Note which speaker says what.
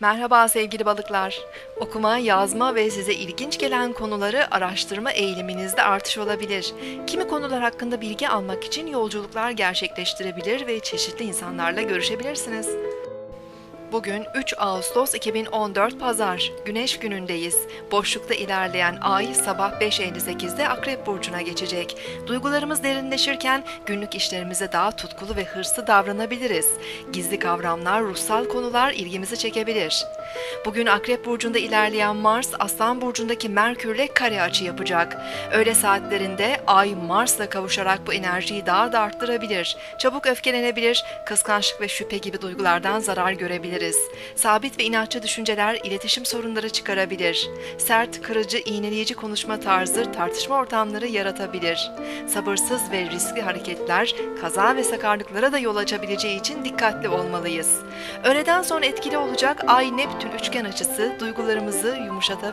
Speaker 1: Merhaba sevgili balıklar. Okuma, yazma ve size ilginç gelen konuları araştırma eğiliminizde artış olabilir. Kimi konular hakkında bilgi almak için yolculuklar gerçekleştirebilir ve çeşitli insanlarla görüşebilirsiniz. Bugün 3 Ağustos 2014 Pazar, Güneş günündeyiz. Boşlukta ilerleyen ay sabah 5.58'de Akrep Burcu'na geçecek. Duygularımız derinleşirken günlük işlerimize daha tutkulu ve hırslı davranabiliriz. Gizli kavramlar, ruhsal konular ilgimizi çekebilir. Bugün Akrep Burcu'nda ilerleyen Mars, Aslan Burcu'ndaki Merkür'le kare açı yapacak. Öğle saatlerinde Ay Mars'la kavuşarak bu enerjiyi daha da arttırabilir. Çabuk öfkelenebilir, kıskançlık ve şüphe gibi duygulardan zarar görebiliriz. Sabit ve inatçı düşünceler iletişim sorunları çıkarabilir. Sert, kırıcı, iğneleyici konuşma tarzı tartışma ortamları yaratabilir. Sabırsız ve riskli hareketler kaza ve sakarlıklara da yol açabileceği için dikkatli olmalıyız. Öğleden sonra etkili olacak Ay Neptün üçgen açısı duygularımızı yumuşatabilir.